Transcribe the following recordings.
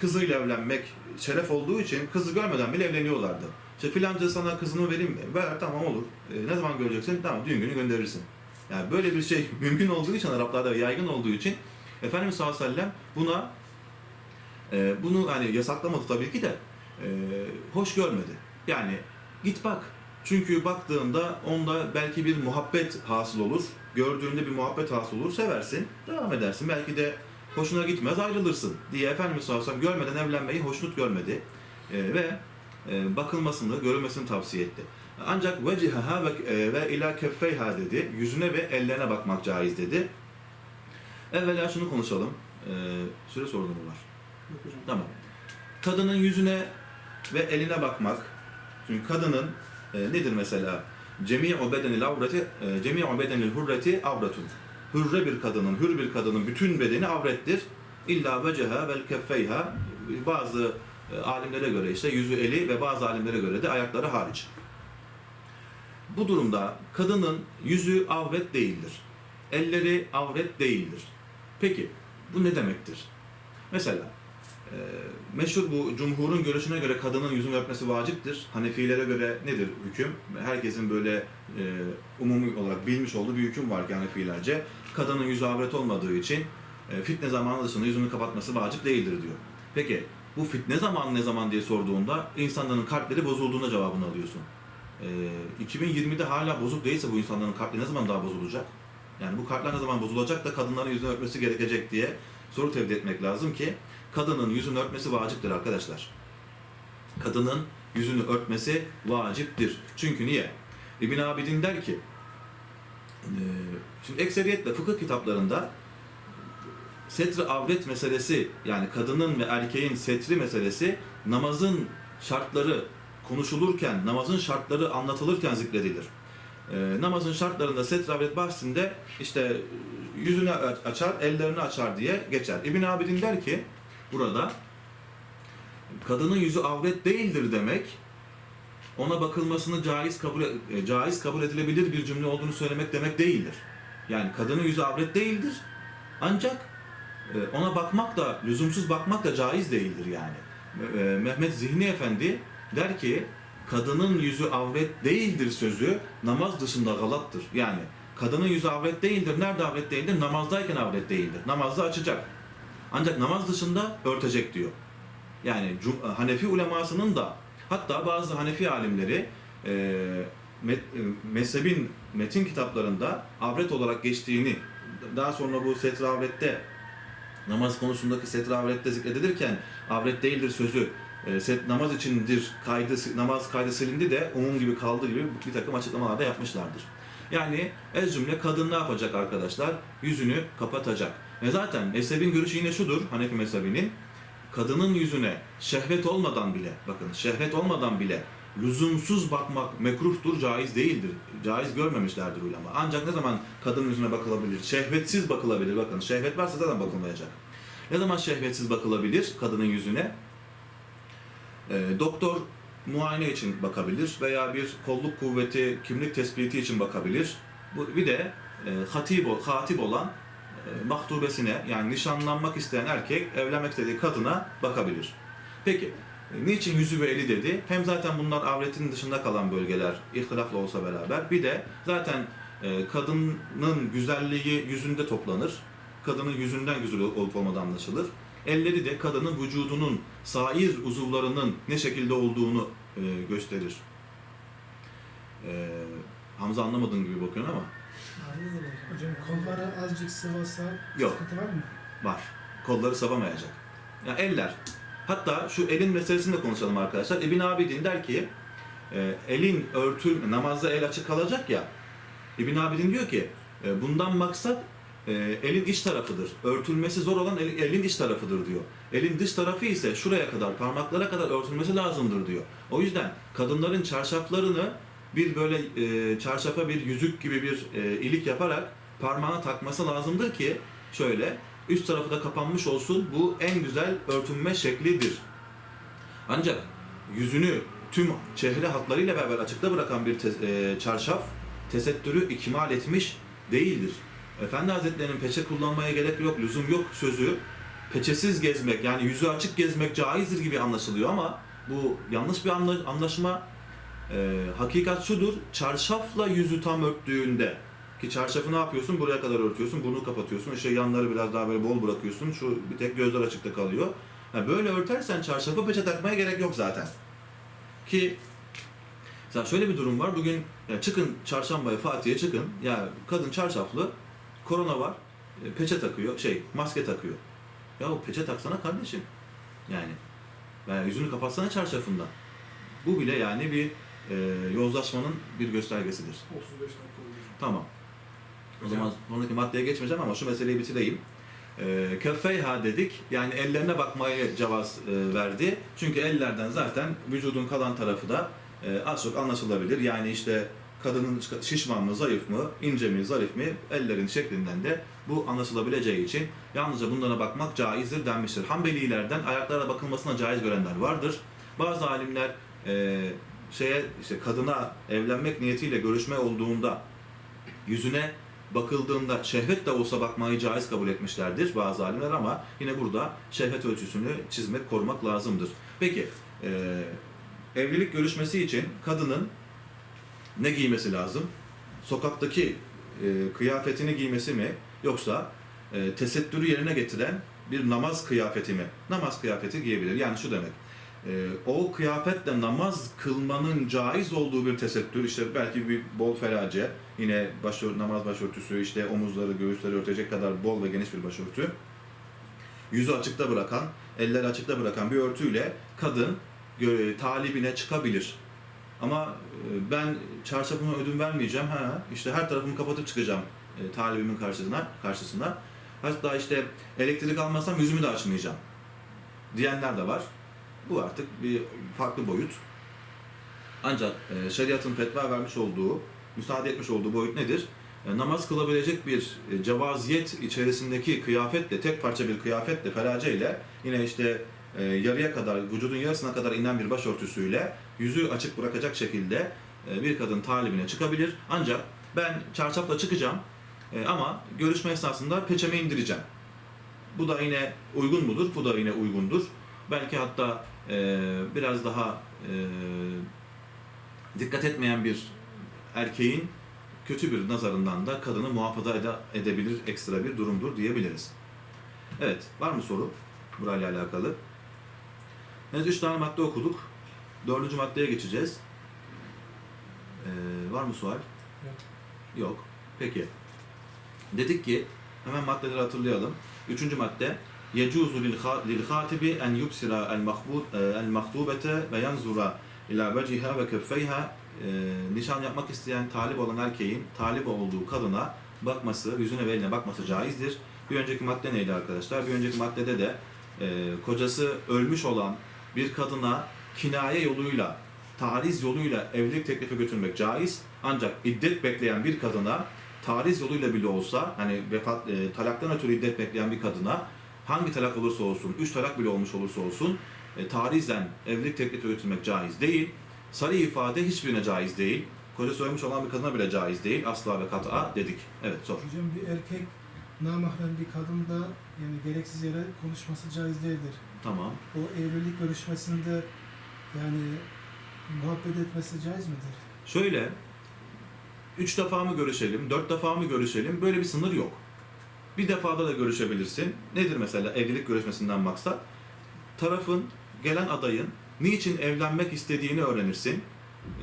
kızıyla evlenmek şeref olduğu için kızı görmeden bile evleniyorlardı. İşte filanca sana kızını vereyim mi? Ver tamam olur. E, ne zaman göreceksin? Tamam düğün günü gönderirsin. Yani böyle bir şey mümkün olduğu için Araplarda yaygın olduğu için Efendimiz sallallahu aleyhi ve sellem buna e, bunu hani yasaklamadı tabii ki de e, hoş görmedi. Yani git bak. Çünkü baktığında onda belki bir muhabbet hasıl olur. Gördüğünde bir muhabbet hasıl olur. Seversin. Devam edersin. Belki de hoşuna gitmez ayrılırsın diye Efendimiz sallallahu aleyhi ve sellem görmeden evlenmeyi hoşnut görmedi. E, ve e, bakılmasını, görülmesini tavsiye etti. Ancak vecihaha ve, e, ve ila keffeyha dedi. Yüzüne ve ellerine bakmak caiz dedi. Evvela şunu konuşalım. E, süre sorunu mu var? Yok hocam. Tamam. Kadının yüzüne ve eline bakmak. Çünkü kadının e, nedir mesela? Cemi'u bedenil avreti, e, cemi'u bedenil hurreti avretun. Hürre bir kadının, hür bir kadının bütün bedeni avrettir. İlla veceha vel keffeyha. Bazı e, alimlere göre işte yüzü eli ve bazı alimlere göre de ayakları hariç. Bu durumda kadının yüzü avret değildir. Elleri avret değildir. Peki bu ne demektir? Mesela e, meşhur bu cumhurun görüşüne göre kadının yüzünü örtmesi vaciptir. Hanefilere göre nedir hüküm? Herkesin böyle e, umumi olarak bilmiş olduğu bir hüküm var ki Hanefilerce. Kadının yüzü avret olmadığı için e, fitne zamanı dışında yüzünü kapatması vacip değildir diyor. Peki bu fitne zamanı ne zaman diye sorduğunda insanların kalpleri bozulduğunda cevabını alıyorsun. E, 2020'de hala bozuk değilse bu insanların kalpleri ne zaman daha bozulacak? Yani bu kalpler ne zaman bozulacak da kadınların yüzünü örtmesi gerekecek diye soru tevdi etmek lazım ki kadının yüzünü örtmesi vaciptir arkadaşlar. Kadının yüzünü örtmesi vaciptir. Çünkü niye? İbn Abidin der ki eee, şimdi ekseriyetle fıkıh kitaplarında setri avret meselesi yani kadının ve erkeğin setri meselesi namazın şartları konuşulurken, namazın şartları anlatılırken zikredilir. Ee, namazın şartlarında setri avret bahsinde işte yüzünü a- açar, ellerini açar diye geçer. İbn Abidin der ki burada kadının yüzü avret değildir demek ona bakılmasını caiz kabul e, caiz kabul edilebilir bir cümle olduğunu söylemek demek değildir. Yani kadının yüzü avret değildir. Ancak e, ona bakmak da lüzumsuz bakmak da caiz değildir yani. E, Mehmet Zihni Efendi der ki kadının yüzü avret değildir sözü namaz dışında galattır. Yani kadının yüzü avret değildir. Nerede avret değildir? Namazdayken avret değildir. Namazda açacak. Ancak namaz dışında örtecek diyor. Yani Hanefi ulemasının da hatta bazı Hanefi alimleri e, e, mezhebin metin kitaplarında avret olarak geçtiğini daha sonra bu setre avrette namaz konusundaki setre avrette zikredilirken avret değildir sözü e, set, namaz içindir kaydı namaz kaydı silindi de umum gibi kaldığı gibi bir takım açıklamalar da yapmışlardır. Yani ez cümle kadın ne yapacak arkadaşlar? Yüzünü kapatacak. Ve zaten mezhebin görüşü yine şudur Hanefi mezhebinin kadının yüzüne şehvet olmadan bile bakın şehvet olmadan bile lüzumsuz bakmak mekruhtur, caiz değildir. Caiz görmemişlerdir ulema. Ancak ne zaman kadının yüzüne bakılabilir? Şehvetsiz bakılabilir. Bakın şehvet varsa zaten bakılmayacak. Ne zaman şehvetsiz bakılabilir kadının yüzüne? Ee, doktor muayene için bakabilir veya bir kolluk kuvveti kimlik tespiti için bakabilir. Bu bir de e, hatip, ol- hatip olan e, mahtubesine yani nişanlanmak isteyen erkek evlenmek istediği kadına bakabilir. Peki e, niçin yüzü ve eli dedi? Hem zaten bunlar avretin dışında kalan bölgeler ihtilafla olsa beraber bir de zaten e, kadının güzelliği yüzünde toplanır. Kadının yüzünden güzel olup olmadığı anlaşılır. Elleri de kadının vücudunun sair uzuvlarının ne şekilde olduğunu e, gösterir. E, Hamza anlamadığın gibi bakıyorsun ama hocam? Kolları azıcık sıvasa Yok. sıkıntı var mı? Var. Kolları sabamayacak. Ya eller. Hatta şu elin meselesini de konuşalım arkadaşlar. İbn Abidin der ki e, elin örtül namazda el açık kalacak ya. İbn Abidin diyor ki e, bundan maksat e, elin iç tarafıdır. Örtülmesi zor olan el- elin iç tarafıdır diyor. Elin dış tarafı ise şuraya kadar, parmaklara kadar örtülmesi lazımdır diyor. O yüzden kadınların çarşaflarını bir böyle e, çarşafa bir yüzük gibi bir e, ilik yaparak parmağına takması lazımdır ki şöyle üst tarafı da kapanmış olsun. Bu en güzel örtünme şeklidir. Ancak yüzünü tüm çehre hatlarıyla beraber açıkta bırakan bir te- e, çarşaf tesettürü ikmal etmiş değildir. Efendi Hazretleri'nin peçe kullanmaya gerek yok, lüzum yok sözü peçesiz gezmek yani yüzü açık gezmek caizdir gibi anlaşılıyor ama bu yanlış bir anla- anlaşma. Ee, hakikat şudur, çarşafla yüzü tam örttüğünde ki çarşafı ne yapıyorsun? Buraya kadar örtüyorsun, burnu kapatıyorsun, işte yanları biraz daha böyle bol bırakıyorsun, şu bir tek gözler açıkta kalıyor. Ha, böyle örtersen çarşafı peçe takmaya gerek yok zaten. Ki Mesela şöyle bir durum var. Bugün ya çıkın çarşambaya Fatih'e çıkın. Ya kadın çarşaflı, korona var, e, peçe takıyor, şey maske takıyor. Ya o peçe taksana kardeşim. Yani. Yani yüzünü kapatsana çarşafından. Bu bile yani bir e, yozlaşmanın bir göstergesidir. 35 dakika. Tamam. O zaman sonraki maddeye geçmeyeceğim ama şu meseleyi bitireyim. E, dedik. Yani ellerine bakmayı cevaz e, verdi. Çünkü ellerden zaten vücudun kalan tarafı da e, az çok anlaşılabilir. Yani işte kadının şişman mı, zayıf mı, ince mi, zarif mi ellerin şeklinden de bu anlaşılabileceği için yalnızca bunlara bakmak caizdir denmiştir. Hanbelilerden ayaklara bakılmasına caiz görenler vardır. Bazı alimler e, şeye işte kadına evlenmek niyetiyle görüşme olduğunda yüzüne bakıldığında şehvet de olsa bakmayı caiz kabul etmişlerdir bazı alimler ama yine burada şehvet ölçüsünü çizmek, korumak lazımdır. Peki, e, evlilik görüşmesi için kadının ne giymesi lazım? Sokaktaki e, kıyafetini giymesi mi? Yoksa e, tesettürü yerine getiren bir namaz kıyafeti mi? Namaz kıyafeti giyebilir. Yani şu demek, e, o kıyafetle namaz kılmanın caiz olduğu bir tesettür, işte belki bir bol ferace, yine başör, namaz başörtüsü, işte omuzları, göğüsleri örtecek kadar bol ve geniş bir başörtü, yüzü açıkta bırakan, elleri açıkta bırakan bir örtüyle kadın talibine çıkabilir. Ama e, ben çarşafıma ödün vermeyeceğim, ha işte her tarafımı kapatıp çıkacağım e, talibimin karşısına, karşısına. Hatta işte elektrik almazsam yüzümü de açmayacağım diyenler de var. Bu artık bir farklı boyut. Ancak e, şeriatın fetva vermiş olduğu, müsaade etmiş olduğu boyut nedir? E, namaz kılabilecek bir e, cevaziyet içerisindeki kıyafetle, tek parça bir kıyafetle, ferace ile yine işte e, yarıya kadar, vücudun yarısına kadar inen bir başörtüsüyle yüzü açık bırakacak şekilde e, bir kadın talibine çıkabilir. Ancak ben çarşafla çıkacağım e, ama görüşme esnasında peçemi indireceğim. Bu da yine uygun mudur? Bu da yine uygundur. Belki hatta biraz daha dikkat etmeyen bir erkeğin kötü bir nazarından da kadını muhafaza ede- edebilir ekstra bir durumdur diyebiliriz. Evet, var mı soru burayla alakalı? Evet, üç tane madde okuduk. Dördüncü maddeye geçeceğiz. Ee, var mı sual? Yok. Yok. Peki. Dedik ki, hemen maddeleri hatırlayalım. Üçüncü madde, يَجُوزُ لِلْخَاتِبِ اَنْ يُبْسِرَ الْمَخْطُوبَةَ وَيَنْزُرَ ila veciha ve keffeyha e, nişan yapmak isteyen talip olan erkeğin talip olduğu kadına bakması, yüzüne ve eline bakması caizdir. Bir önceki madde neydi arkadaşlar? Bir önceki maddede de e, kocası ölmüş olan bir kadına kinaye yoluyla, tariz yoluyla evlilik teklifi götürmek caiz. Ancak iddet bekleyen bir kadına tariz yoluyla bile olsa, hani vefat, e, talaktan ötürü iddet bekleyen bir kadına hangi talak olursa olsun, üç talak bile olmuş olursa olsun e, tarizen evlilik teklifi götürmek caiz değil. Sarı ifade hiçbirine caiz değil. Kocası ölmüş olan bir kadına bile caiz değil. Asla ve kat'a dedik. Evet sor. Hocam bir erkek namahrem bir kadınla yani gereksiz yere konuşması caiz değildir. Tamam. O evlilik görüşmesinde yani muhabbet etmesi caiz midir? Şöyle, üç defa mı görüşelim, dört defa mı görüşelim böyle bir sınır yok. Bir defada da görüşebilirsin. Nedir mesela evlilik görüşmesinden maksat? Tarafın, gelen adayın niçin evlenmek istediğini öğrenirsin.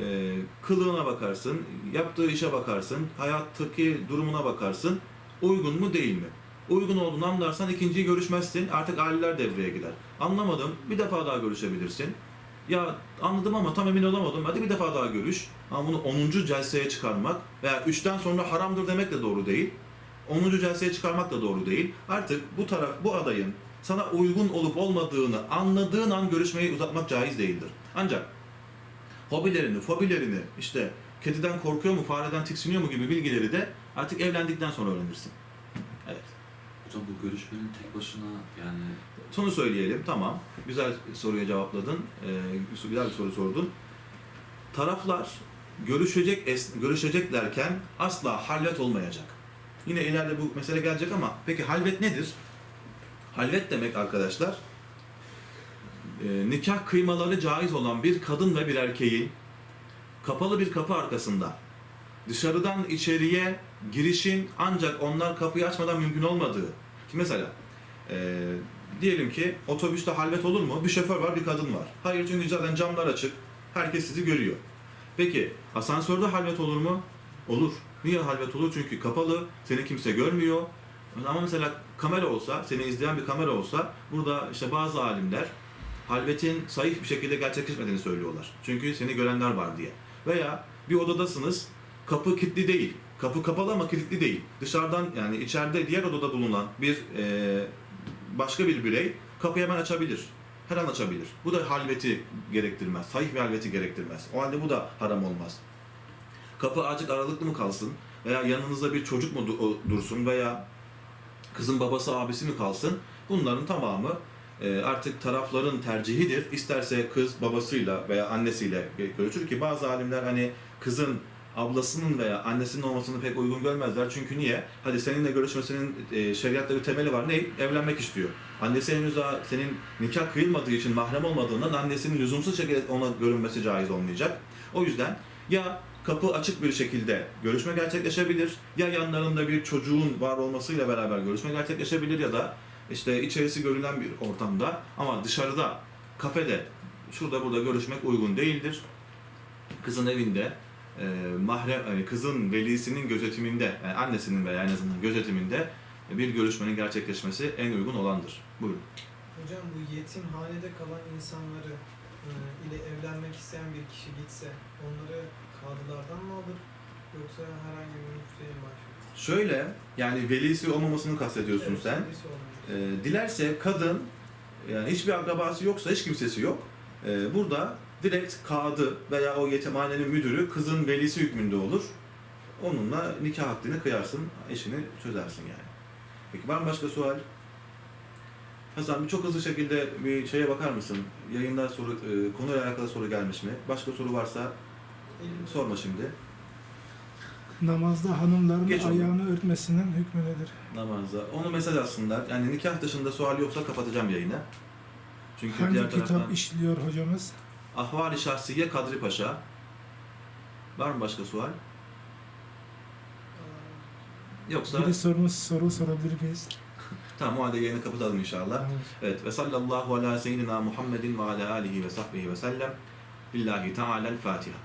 Ee, kılığına bakarsın, yaptığı işe bakarsın, hayattaki durumuna bakarsın. Uygun mu değil mi? Uygun olduğunu anlarsan ikinciyi görüşmezsin. Artık aileler devreye girer. Anlamadım. Bir defa daha görüşebilirsin. Ya anladım ama tam emin olamadım. Hadi bir defa daha görüş. Ama bunu 10. celseye çıkarmak veya 3'ten sonra haramdır demek de doğru değil. 10. celseye çıkarmak da doğru değil. Artık bu taraf, bu adayın sana uygun olup olmadığını anladığın an görüşmeyi uzatmak caiz değildir. Ancak hobilerini, fobilerini, işte kediden korkuyor mu, fareden tiksiniyor mu gibi bilgileri de artık evlendikten sonra öğrenirsin. Hocam bu görüşmenin tek başına yani Sonu söyleyelim. Tamam. Güzel soruya cevapladın. Ee, güzel bir soru sordun. Taraflar görüşecek görüşeceklerken asla halvet olmayacak. Yine ileride bu mesele gelecek ama peki halvet nedir? Halvet demek arkadaşlar, e, nikah kıymaları caiz olan bir kadın ve bir erkeğin kapalı bir kapı arkasında dışarıdan içeriye girişin ancak onlar kapıyı açmadan mümkün olmadığı. Mesela e, diyelim ki otobüste halvet olur mu? Bir şoför var, bir kadın var. Hayır çünkü zaten camlar açık. Herkes sizi görüyor. Peki asansörde halvet olur mu? Olur. Niye halvet olur? Çünkü kapalı, seni kimse görmüyor. Ama mesela kamera olsa, seni izleyen bir kamera olsa burada işte bazı alimler halvetin sahih bir şekilde gerçekleşmediğini söylüyorlar. Çünkü seni görenler var diye. Veya bir odadasınız, kapı kilitli değil. Kapı kapalı ama kilitli değil. Dışarıdan yani içeride diğer odada bulunan bir e, başka bir birey kapıyı hemen açabilir. Her an açabilir. Bu da halveti gerektirmez. Sahih bir halveti gerektirmez. O halde bu da haram olmaz. Kapı azıcık aralıklı mı kalsın? Veya yanınızda bir çocuk mu du- dursun? Veya kızın babası abisi mi kalsın? Bunların tamamı e, artık tarafların tercihidir. İsterse kız babasıyla veya annesiyle görüşür ki bazı alimler hani kızın ablasının veya annesinin olmasını pek uygun görmezler. Çünkü niye? Hadi seninle görüşmesinin e, şeriatta bir temeli var. Ne? Evlenmek istiyor. Annesi henüz daha senin nikah kıyılmadığı için mahrem olmadığından annesinin lüzumsuz şekilde ona görünmesi caiz olmayacak. O yüzden ya kapı açık bir şekilde görüşme gerçekleşebilir ya yanlarında bir çocuğun var olmasıyla beraber görüşme gerçekleşebilir ya da işte içerisi görülen bir ortamda ama dışarıda kafede şurada burada görüşmek uygun değildir. Kızın evinde e, mahrem yani kızın velisinin gözetiminde yani annesinin veya en azından gözetiminde bir görüşmenin gerçekleşmesi en uygun olandır. Buyurun. Hocam bu yetimhanede kalan insanları e, ile evlenmek isteyen bir kişi gitse onları kadılardan mı alır yoksa herhangi bir müftüye mi başvurur? Şöyle yani velisi olmamasını kastediyorsun Evet, sen. E, dilerse kadın yani hiçbir akrabası yoksa hiç kimsesi yok. E, burada direkt kadı veya o yetimhanenin müdürü kızın velisi hükmünde olur. Onunla nikah akdini kıyarsın, işini çözersin yani. Peki var mı başka sual? Hasan bir çok hızlı şekilde bir şeye bakar mısın? Yayında soru, e, konuyla alakalı soru gelmiş mi? Başka soru varsa sorma şimdi. Namazda hanımların Geç onu. ayağını örtmesinin hükmü nedir? Namazda. Onu mesaj atsınlar. Yani nikah dışında sual yoksa kapatacağım yayını. Çünkü Hangi diğer kitap taraftan... işliyor hocamız? Ahvali Şahsiye Kadri Paşa. Var mı başka sual? Yoksa Bir de sorumuz soru sorabilir miyiz? tamam o halde yayını kapatalım inşallah. Tamam. Evet ve sallallahu ala seyyidina Muhammedin ve ala alihi ve sahbihi ve sellem. Billahi Teala'l Fatiha.